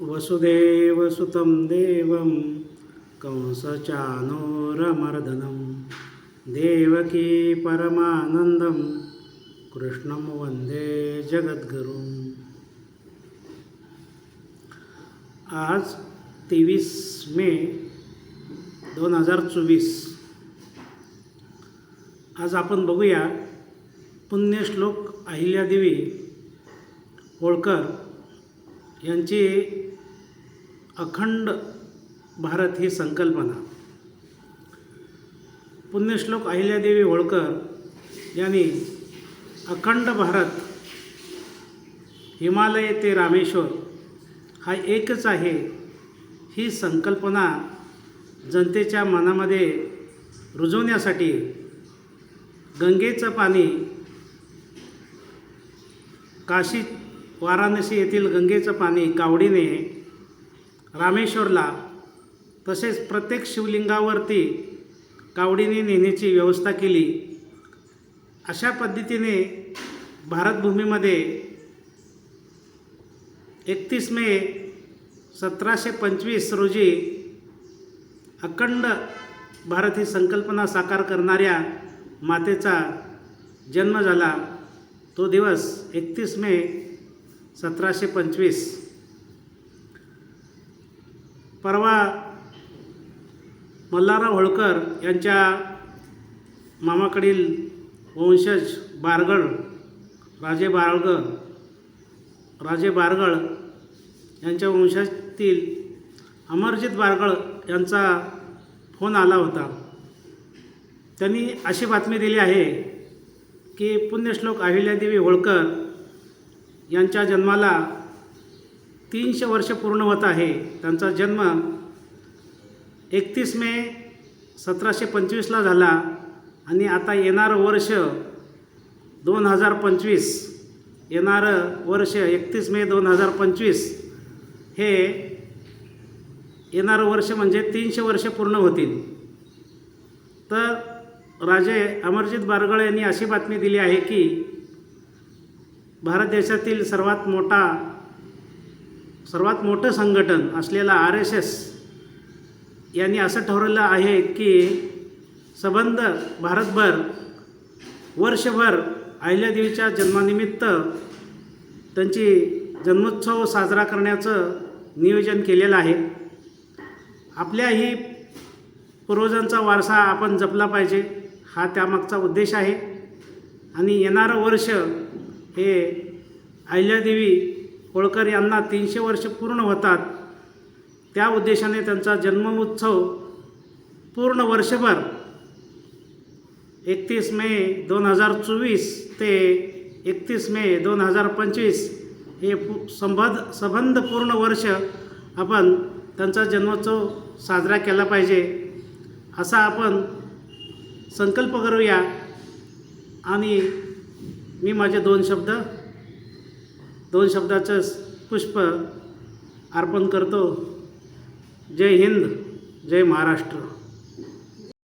वसुदेवसुतं देवं कंसचानूरमर्दनं। देवकी परमानन्दं कृष्णं वन्दे जगद्गुरुम् आज तेवीस मे दोन हजार चोवीस. आज आपण बघूया पुण्यश्लोक अहिल्यादेवी होळकर यांची अखंड भारत ही संकल्पना. पुण्यश्लोक अहिल्यादेवी होळकर यांनी अखंड भारत हिमालय ते रामेश्वर हा एकच आहे. ही संकल्पना जनतेच्या मनामध्ये रुजवण्यासाठी गंगेचं पाणी काशी वाराणसी येथील गंगेचं पाणी कावडीने रामेश्वरला तसेच प्रत्येक शिवलिंगावरती कावडीने नेण्याची व्यवस्था केली. अशा पद्धतीने भारतभूमीमध्ये एकतीस मे सतराशे पंचवीस रोजी अखंड भारत ही संकल्पना साकार करणाऱ्या मातेचा जन्म झाला. तो दिवस एकतीस मे सतराशे पंचवीस. परवा मल्हारराव होळकर यांच्या मामाकडील वंशज बारगळ राजे बारगळ राजे बारगळ यांच्या वंशातील अमरजित बारगळ यांचा फोन आला होता. त्यांनी अशी बातमी दिली आहे की पुण्यश्लोक अहिल्यादेवी होळकर यांच्या जन्माला तीनशे वर्ष पूर्ण होत आहे. त्यांचा जन्म एकतीस मे सतराशे पंचवीसला झाला आणि आता येणारं वर्ष दोन हजार पंचवीस. येणारं वर्ष एकतीस मे दोन हजार पंचवीस. हे येणारं वर्ष म्हणजे तीनशे वर्ष पूर्ण होतील. तर राजे अमरजित बारगळ यांनी अशी बातमी दिली आहे की भारत देशातील सर्वात मोठा सर्वात मोठं संघटन असलेला आर एस एस यांनी असं ठरवलं आहे की सबंध भारतभर वर्षभर अहिल्यादेवीच्या जन्मानिमित्त त्यांची जन्मोत्सव साजरा करण्याचं नियोजन केलेलं आहे. आपल्याही पूर्वजांचा वारसा आपण जपला पाहिजे हा त्यामागचा उद्देश आहे. आणि येणारं वर्ष हे अहिल्यादेवी होळकर यांना तीनशे वर्ष पूर्ण होतात. त्या उद्देशाने त्यांचा जन्मोत्सव पूर्ण वर्षभर एकतीस मे दोन हजार चोवीस ते एकतीस मे दोन हजार पंचवीस हे पु संबंध पूर्ण वर्ष आपण त्यांचा जन्मोत्सव साजरा केला पाहिजे. असा आपण संकल्प करूया. आणि मी माझे दोन शब्द दोन शब्दाचं पुष्प अर्पण करतो. जय हिंद जय महाराष्ट्र.